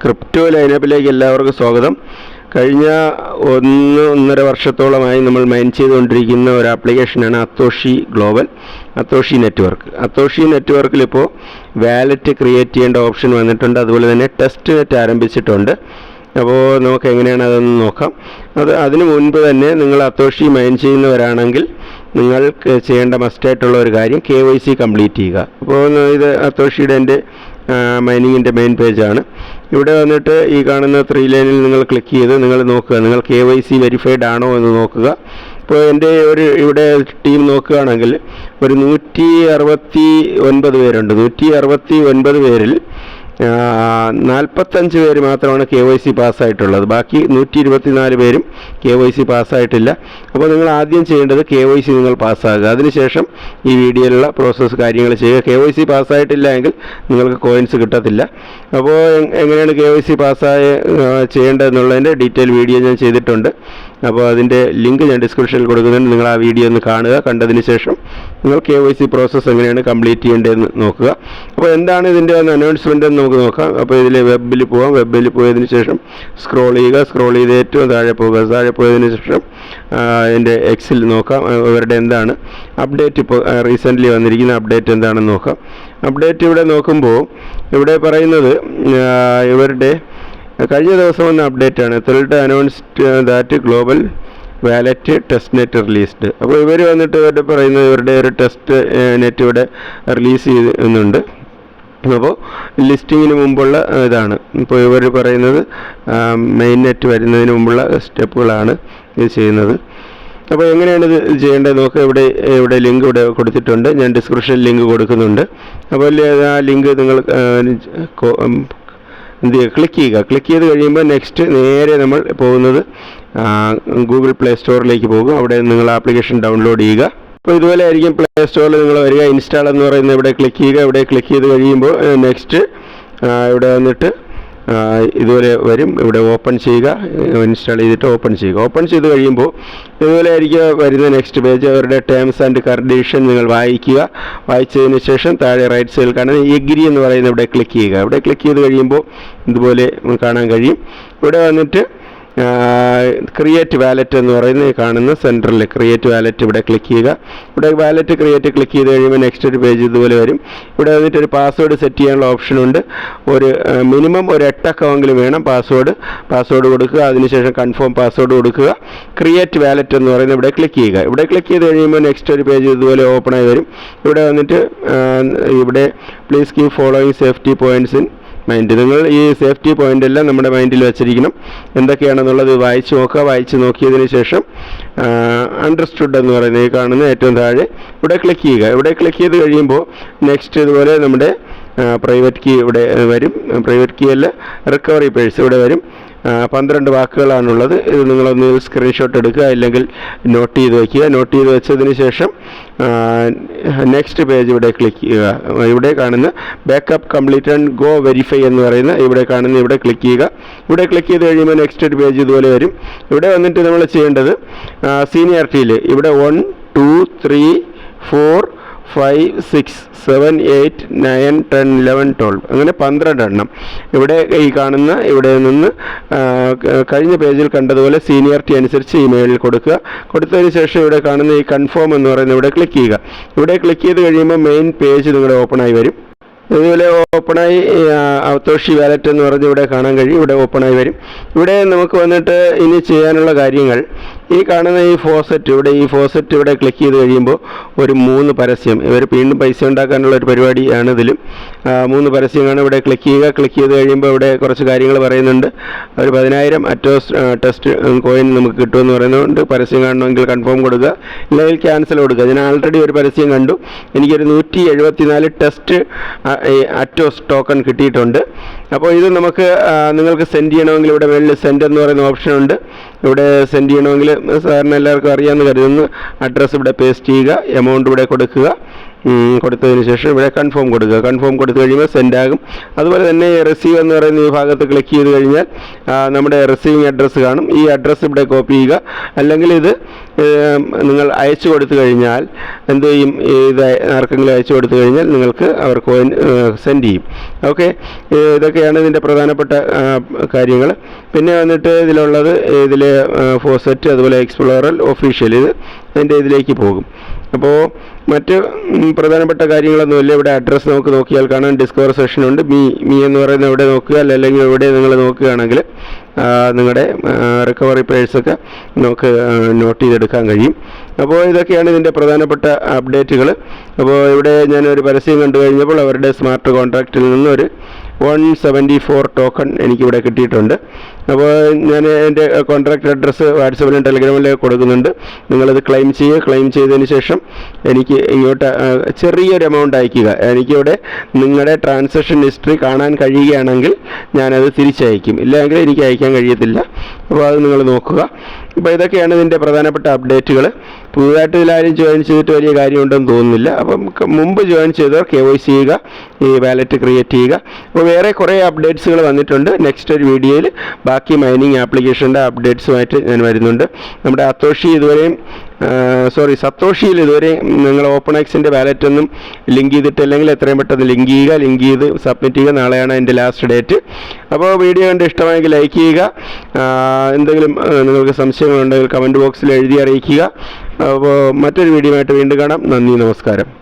Crypto ലൈനപ്പിലേക്ക് എല്ലാവർക്കും സ്വാഗതം. കഴിഞ്ഞ ഒന്ന് ഒന്നര വർഷത്തോളമായി നമ്മൾ മൈൻ ചെയ്തുകൊണ്ടിരിക്കുന്ന ഒരു ആപ്ലിക്കേഷനാണ് അത്തോഷി ഗ്ലോബൽ അത്തോഷി നെറ്റ്വർക്ക്. അത്തോഷി നെറ്റ്വർക്കിൽ ഇപ്പോൾ വാലറ്റ് ക്രിയേറ്റ് ചെയ്യേണ്ട ഓപ്ഷൻ വന്നിട്ടുണ്ട്. അതുപോലെ തന്നെ ടെസ്റ്റ് നെറ്റ് ആരംഭിച്ചിട്ടുണ്ട്. അപ്പോൾ നമുക്ക് എങ്ങനെയാണ് അതൊന്ന് നോക്കാം. അത് അതിനു മുൻപ് തന്നെ നിങ്ങൾ അത്തോഷി മൈൻ ചെയ്യുന്നവരാണെങ്കിൽ നിങ്ങൾ ചെയ്യേണ്ട മസ്റ്റായിട്ടുള്ള ഒരു കാര്യം കെ വൈ സി കംപ്ലീറ്റ് ചെയ്യുക. അപ്പോൾ ഇത് അത്തോഷിയുടെ എന്റെ മൈനിങ്ങിന്റെ മെയിൻ പേജാണ് ഇവിടെ വന്നിട്ട് ഈ കാണുന്ന ത്രീ ലൈനിൽ നിങ്ങൾ ക്ലിക്ക് ചെയ്ത് നിങ്ങൾ നോക്കുക. നിങ്ങൾ കെ വൈ സി വെരിഫൈഡ് ആണോ എന്ന് നോക്കുക. ഇപ്പോൾ എന്റെ ഒരു ഇവിടെ ടീം നോക്കുകയാണെങ്കിൽ ഒരു നൂറ്റി അറുപത്തി ഒൻപത് പേരുണ്ട്. നൂറ്റി അറുപത്തി ഒൻപത് പേരിൽ നാൽപ്പത്തഞ്ച് പേര് മാത്രമാണ് കെ വൈ സി പാസ്സായിട്ടുള്ളത്. ബാക്കി നൂറ്റി ഇരുപത്തിനാല് പേരും കെ വൈ സി പാസ്സായിട്ടില്ല. അപ്പോൾ നിങ്ങൾ ആദ്യം ചെയ്യേണ്ടത് കെ വൈ സി നിങ്ങൾ പാസ്സാകുക. അതിനുശേഷം ഈ വീഡിയോയിലുള്ള പ്രോസസ്സ് കാര്യങ്ങൾ ചെയ്യുക. കെ വൈ സി പാസ്സായിട്ടില്ല എങ്കിൽ നിങ്ങൾക്ക് കോയിൻസ് കിട്ടത്തില്ല. അപ്പോൾ എങ്ങനെയാണ് കെ വൈ സി പാസ്സായ ചെയ്യേണ്ടതെന്നുള്ളതിന്റെ ഡീറ്റെയിൽ വീഡിയോ ഞാൻ ചെയ്തിട്ടുണ്ട്. അപ്പോൾ അതിന്റെ ലിങ്ക് ഞാൻ ഡിസ്ക്രിപ്ഷനിൽ കൊടുക്കുന്നുണ്ട്. നിങ്ങൾ ആ വീഡിയോ ഒന്ന് കാണുക. കണ്ടതിന് ശേഷം നിങ്ങൾ കെ വൈ സി പ്രോസസ്സ് എങ്ങനെയാണ് കംപ്ലീറ്റ് ചെയ്യേണ്ടതെന്ന് നോക്കുക. അപ്പോൾ എന്താണ് ഇതിന്റെ അനൗൺസ്മെന്റ് എന്ന് നമുക്ക് നോക്കാം. അപ്പോൾ ഇതിൽ വെബിൽ പോവാം. വെബിൽ പോയതിന് ശേഷം സ്ക്രോൾ ചെയ്യുക. സ്ക്രോൾ ചെയ്ത് ഏറ്റവും താഴെ പോവുക. താഴെ പോയതിന് ശേഷം എന്റെ എക്സിൽ നോക്കാം. അവരുടെ എന്താണ്? അപ്ഡേറ്റ് ഇപ്പോൾ റീസെന്റ്ലി വന്നിരിക്കുന്ന അപ്ഡേറ്റ് എന്താണെന്ന് നോക്കാം. അപ്ഡേറ്റ് ഇവിടെ നോക്കുമ്പോൾ ഇവിടെ പറയുന്നത് ഇവരുടെ കഴിഞ്ഞ ദിവസം വന്ന അപ്ഡേറ്റ് ആണ്. Thrilled announced that global wallet test net released അപ്പോൾ ഇവർ വന്നിട്ട് ഇവരുടെ പറയുന്നത് ഇവരുടെ ഒരു ടെസ്റ്റ് നെറ്റ് ഇവിടെ റിലീസ് ചെയ്യുന്നുണ്ട് അപ്പോൾ ലിസ്റ്റിങ്ങിന് മുമ്പുള്ള ഇതാണ്. ഇപ്പോൾ ഇവർ പറയുന്നത് മെയിൻ നെറ്റ് വരുന്നതിന് മുമ്പുള്ള സ്റ്റെപ്പുകളാണ് ഇത് ചെയ്യുന്നത്. അപ്പോൾ എങ്ങനെയാണ് ഇത് ചെയ്യേണ്ടത്? നോക്കുക ഇവിടെ ഇവിടെ ലിങ്ക് ഇവിടെ കൊടുത്തിട്ടുണ്ട്. ഞാൻ ഡിസ്ക്രിപ്ഷനിൽ ലിങ്ക് കൊടുക്കുന്നുണ്ട്. അപ്പോൾ ആ ലിങ്ക് നിങ്ങൾ എന്ത് ചെയ്യുക? ക്ലിക്ക് ചെയ്യുക. ക്ലിക്ക് ചെയ്ത് കഴിയുമ്പോൾ നെക്സ്റ്റ് നേരെ നമ്മൾ പോകുന്നത് ഗൂഗിൾ പ്ലേ സ്റ്റോറിലേക്ക് പോകും. അവിടെ നിങ്ങൾ ആപ്ലിക്കേഷൻ ഡൗൺലോഡ് ചെയ്യുക. അപ്പോൾ ഇതുപോലെ ആയിരിക്കും പ്ലേ സ്റ്റോറിൽ നിങ്ങൾ വരിക. ഇൻസ്റ്റാൾ എന്ന് പറയുന്ന ഇവിടെ ക്ലിക്ക് ചെയ്യുക. ഇവിടെ ക്ലിക്ക് ചെയ്ത് കഴിയുമ്പോൾ നെക്സ്റ്റ് ഇവിടെ വന്നിട്ട് ഇതുപോലെ വരും. ഇവിടെ ഓപ്പൺ ചെയ്യുക. ഇൻസ്റ്റാൾ ചെയ്തിട്ട് ഓപ്പൺ ചെയ്യുക. ഓപ്പൺ ചെയ്ത് കഴിയുമ്പോൾ ഇതുപോലെ ആയിരിക്കും വരുന്ന നെക്സ്റ്റ് പേജ് അവരുടെ ടേംസ് ആൻഡ് കണ്ടീഷൻ നിങ്ങൾ വായിക്കുക. വായിച്ചതിന് ശേഷം താഴെ റൈറ്റ് സൈഡിൽ കാണുന്ന എഗ്രി എന്ന് പറയുന്ന ഇവിടെ ക്ലിക്ക് ചെയ്യുക. ഇവിടെ ക്ലിക്ക് ചെയ്ത് കഴിയുമ്പോൾ ഇതുപോലെ കാണാൻ കഴിയും. ഇവിടെ വന്നിട്ട് ക്രിയേറ്റ് വാലറ്റ് എന്ന് പറയുന്ന ഈ കാണുന്ന സെന്ററിൽ ക്രിയേറ്റ് വാലറ്റ് ഇവിടെ ക്ലിക്ക് ചെയ്യുക. ഇവിടെ വാലറ്റ് ക്രിയേറ്റ് ക്ലിക്ക് ചെയ്ത് കഴിയുമ്പോൾ നെക്സ്റ്റ് ഒരു പേജ് ഇതുപോലെ വരും. ഇവിടെ വന്നിട്ട് ഒരു പാസ്വേഡ് സെറ്റ് ചെയ്യാനുള്ള ഓപ്ഷൻ ഉണ്ട്. ഒരു മിനിമം ഒരു എട്ടക്കമെങ്കിലും വേണം പാസ്വേഡ് പാസ്വേഡ് കൊടുക്കുക. അതിനുശേഷം കൺഫേം പാസ്വേഡ് കൊടുക്കുക. ക്രിയേറ്റ് വാലറ്റ് എന്ന് പറയുന്നത് ഇവിടെ ക്ലിക്ക് ചെയ്യുക. ഇവിടെ ക്ലിക്ക് ചെയ്ത് കഴിയുമ്പോൾ നെക്സ്റ്റ് ഒരു പേജ് ഇതുപോലെ ഓപ്പൺ ആയി വരും. ഇവിടെ വന്നിട്ട് ഇവിടെ please keep following safety points in mind നിങ്ങൾ ഈ സേഫ്റ്റി പോയിന്റ് എല്ലാം നമ്മുടെ മൈൻഡിൽ വെച്ചിരിക്കണം. എന്തൊക്കെയാണെന്നുള്ളത് വായിച്ച് നോക്കുക. വായിച്ച് നോക്കിയതിന് ശേഷം അണ്ടർസ്റ്റുഡ് എന്ന് പറയുന്നത് കാണുന്ന ഏറ്റവും താഴെ ഇവിടെ ക്ലിക്ക് ചെയ്യുക. ഇവിടെ ക്ലിക്ക് ചെയ്ത് കഴിയുമ്പോൾ നെക്സ്റ്റ് ഇതുപോലെ നമ്മുടെ പ്രൈവറ്റ് കീ ഇവിടെ വരും. പ്രൈവറ്റ് കീ അല്ല റിക്കവറി പേഴ്സ് ഇവിടെ വരും. പന്ത്രണ്ട് വാക്കുകളാണുള്ളത്. ഇത് നിങ്ങളൊന്ന് സ്ക്രീൻഷോട്ട് എടുക്കുക അല്ലെങ്കിൽ നോട്ട് ചെയ്ത് വയ്ക്കുക നോട്ട് ചെയ്ത് വെച്ചതിന് ശേഷം നെക്സ്റ്റ് പേജ് ഇവിടെ ക്ലിക്ക് ചെയ്യുക. ഇവിടെ കാണുന്ന backup complete and go verify എന്ന് പറയുന്ന ഇവിടെ കാണുന്ന ഇവിടെ ക്ലിക്ക് ചെയ്യുക. ഇവിടെ ക്ലിക്ക് ചെയ്ത് കഴിയുമ്പോൾ നെക്സ്റ്റ് ഒരു പേജ് ഇതുപോലെ വരും. ഇവിടെ വന്നിട്ട് നമ്മൾ ചെയ്യേണ്ടത് സീനിയറിറ്റിയിൽ ഇവിടെ one two three four five six seven eight nine ten eleven twelve അങ്ങനെ പന്ത്രണ്ട് എണ്ണം ഇവിടെ ഈ കാണുന്ന ഇവിടെ നിന്ന് കഴിഞ്ഞ പേജിൽ കണ്ടതുപോലെ സീനിയോറിറ്റി അനുസരിച്ച് ഇമെയിലിൽ കൊടുക്കുക. കൊടുത്തതിന് ശേഷം ഇവിടെ കാണുന്ന ഈ കൺഫേം എന്ന് പറയുന്ന ഇവിടെ ക്ലിക്ക് ചെയ്യുക. ഇവിടെ ക്ലിക്ക് ചെയ്ത് കഴിയുമ്പോൾ മെയിൻ പേജ് നിങ്ങളുടെ ഓപ്പൺ ആയി വരും. ഇതുപോലെ ഓപ്പണായി അവത്തോഷി വാലറ്റ് എന്ന് പറഞ്ഞ് ഇവിടെ കാണാൻ കഴിയും. ഇവിടെ ഓപ്പണായി വരും. ഇവിടെ നമുക്ക് വന്നിട്ട് ഇനി ചെയ്യാനുള്ള കാര്യങ്ങൾ. ഈ കാണുന്ന ഈ ഫോസറ്റ് ഇവിടെ ഈ ഫോസറ്റ് ഇവിടെ ക്ലിക്ക് ചെയ്ത് കഴിയുമ്പോൾ ഒരു മൂന്ന് പരസ്യം. ഇവർ വീണ്ടും പൈസ ഉണ്ടാക്കാനുള്ള ഒരു പരിപാടിയാണ് ഇതിലും. മൂന്ന് പരസ്യമാണ് ഇവിടെ ക്ലിക്ക് ചെയ്യുക. ക്ലിക്ക് ചെയ്ത് കഴിയുമ്പോൾ ഇവിടെ കുറച്ച് കാര്യങ്ങൾ പറയുന്നുണ്ട്. ഒരു പതിനായിരം അറ്റോ ടെസ്റ്റ് കോയിൻ നമുക്ക് കിട്ടുമെന്ന് പറയുന്നുണ്ട്. പരസ്യം കാണണമെങ്കിൽ കൺഫേം കൊടുക്കുക. ഇല്ലെങ്കിൽ ക്യാൻസൽ കൊടുക്കുക. ഞാൻ ആൾറെഡി ഒരു പരസ്യം കണ്ടു. എനിക്കൊരു നൂറ്റി എഴുപത്തിനാല് ടെസ്റ്റ് അറ്റോസ് ടോക്കൺ കിട്ടിയിട്ടുണ്ട്. അപ്പോൾ ഇത് നമുക്ക് നിങ്ങൾക്ക് സെൻഡ് ചെയ്യണമെങ്കിൽ ഇവിടെ മേളിൽ സെൻഡ് എന്ന് പറയുന്ന ഓപ്ഷൻ ഉണ്ട്. ഇവിടെ സെൻഡ് ചെയ്യണമെങ്കിൽ സാറിന് എല്ലാവർക്കും അറിയാമെന്ന് കരുതുന്നു. അഡ്രസ്സ് ഇവിടെ പേസ്റ്റ് ചെയ്യുക എമൗണ്ട് ഇവിടെ കൊടുക്കുക. കൊടുത്തതിന് ശേഷം ഇവിടെ കൺഫേം കൊടുക്കുക. കൺഫേം കൊടുത്തു കഴിയുമ്പോൾ സെൻഡ് ആകും. അതുപോലെ തന്നെ റിസീവ് എന്ന് പറയുന്ന ഈ ഭാഗത്ത് ക്ലിക്ക് ചെയ്ത് കഴിഞ്ഞാൽ നമ്മുടെ റിസീവിങ് അഡ്രസ്സ് കാണും. ഈ അഡ്രസ്സ് ഇവിടെ കോപ്പി ചെയ്യുക. അല്ലെങ്കിൽ ഇത് നിങ്ങൾ അയച്ചു കൊടുത്തു കഴിഞ്ഞാൽ എന്ത് ചെയ്യും? ഇത് ആർക്കെങ്കിലും അയച്ചു കൊടുത്തു കഴിഞ്ഞാൽ നിങ്ങൾക്ക് അവർ കോയിൻ സെൻഡ് ചെയ്യും. ഓക്കെ ഇതൊക്കെയാണ് ഇതിന്റെ പ്രധാനപ്പെട്ട കാര്യങ്ങൾ. പിന്നെ വന്നിട്ട് ഇതിലുള്ളത് ഇതിൽ ഫോസെറ്റ് അതുപോലെ എക്സ്പ്ലോറൽ ഒഫീഷ്യൽ ഇത് അതിന്റെ ഇതിലേക്ക് പോകും. അപ്പോൾ മറ്റ് പ്രധാനപ്പെട്ട പ്രധാനപ്പെട്ട കാര്യങ്ങളൊന്നുമില്ല ഇവിടെ അഡ്രസ്സ് നമുക്ക് നോക്കിയാൽ കാണാൻ ഡിസ്കവർ സെഷൻ ഉണ്ട്. മീ മീ എന്ന് പറയുന്ന എവിടെ നോക്കുക? അല്ലെങ്കിൽ എവിടെ നിങ്ങൾ നോക്കുകയാണെങ്കിൽ നിങ്ങളുടെ റിക്കവറി പേഴ്സൊക്കെ നമുക്ക് നോട്ട് ചെയ്തെടുക്കാൻ കഴിയും. അപ്പോൾ ഇതൊക്കെയാണ് ഇതിന്റെ പ്രധാനപ്പെട്ട അപ്ഡേറ്റുകൾ അപ്പോൾ ഇവിടെ ഞാൻ ഒരു പരസ്യം കണ്ടു കഴിഞ്ഞപ്പോൾ അവരുടെ സ്മാർട്ട് കോൺട്രാക്റ്റിൽ നിന്നൊരു വൺ സെവന്റി ഫോർ ടോക്കൺ എനിക്കിവിടെ കിട്ടിയിട്ടുണ്ട്. അപ്പോൾ ഞാൻ എന്റെ കോൺട്രാക്ട് അഡ്രസ്സ് വാട്സപ്പിലും ടെലിഗ്രാമിലും കൊടുക്കുന്നുണ്ട്. നിങ്ങളത് ക്ലെയിം ചെയ്യുക. ക്ലെയിം ചെയ്തതിന് ശേഷം എനിക്ക് ഇങ്ങോട്ട് ചെറിയൊരു എമൗണ്ട് അയക്കുക എനിക്കിവിടെ നിങ്ങളുടെ ട്രാൻസാക്ഷൻ ഹിസ്റ്ററി കാണാൻ കഴിയുകയാണെങ്കിൽ ഞാനത് തിരിച്ചയക്കും. ഇല്ലെങ്കിൽ എനിക്ക് അയക്കാൻ കഴിയത്തില്ല. അപ്പോൾ അത് നിങ്ങൾ നോക്കുക. അപ്പോൾ ഇതൊക്കെയാണ് ഇതിന്റെ പ്രധാനപ്പെട്ട അപ്ഡേറ്റുകൾ പുതുതായിട്ട് ഇതിലാരും ജോയിൻ ചെയ്തിട്ട് വലിയ കാര്യമുണ്ടെന്ന് തോന്നുന്നില്ല. അപ്പം മുമ്പ് ജോയിൻ ചെയ്തവർ കെ വൈ സി ചെയ്യുക. ഈ വാലറ്റ് ക്രിയേറ്റ് ചെയ്യുക. അപ്പോൾ വേറെ കുറേ അപ്ഡേറ്റ്സുകൾ വന്നിട്ടുണ്ട്. നെക്സ്റ്റ് ഒരു വീഡിയോയിൽ ബാക്കി മൈനിങ് ആപ്ലിക്കേഷന്റെ അപ്ഡേറ്റ്സുമായിട്ട് ഞാൻ വരുന്നുണ്ട്. നമ്മുടെ അത്തോഷി ഇതുവരെയും സോറി സത്തോഷിയിൽ ഇതുവരെ നിങ്ങൾ ഓപ്പൺ എക്സിന്റെ വാലറ്റ് ഒന്നും ലിങ്ക് ചെയ്തിട്ടില്ലെങ്കിൽ എത്രയും പെട്ടെന്ന് ലിങ്ക് ചെയ്യുക ലിങ്ക് ചെയ്ത് സബ്മിറ്റ് ചെയ്യുക. നാളെയാണ് എന്റെ ലാസ്റ്റ് ഡേറ്റ് അപ്പോൾ വീഡിയോ കണ്ട് ഇഷ്ടമായെങ്കിൽ ലൈക്ക് ചെയ്യുക. എന്തെങ്കിലും നിങ്ങൾക്ക് സംശയങ്ങളുണ്ടെങ്കിൽ കമന്റ് ബോക്സിൽ എഴുതി അറിയിക്കുക. അപ്പോൾ മറ്റൊരു വീഡിയോ ആയിട്ട് വീണ്ടും കാണാം. നന്ദി നമസ്കാരം.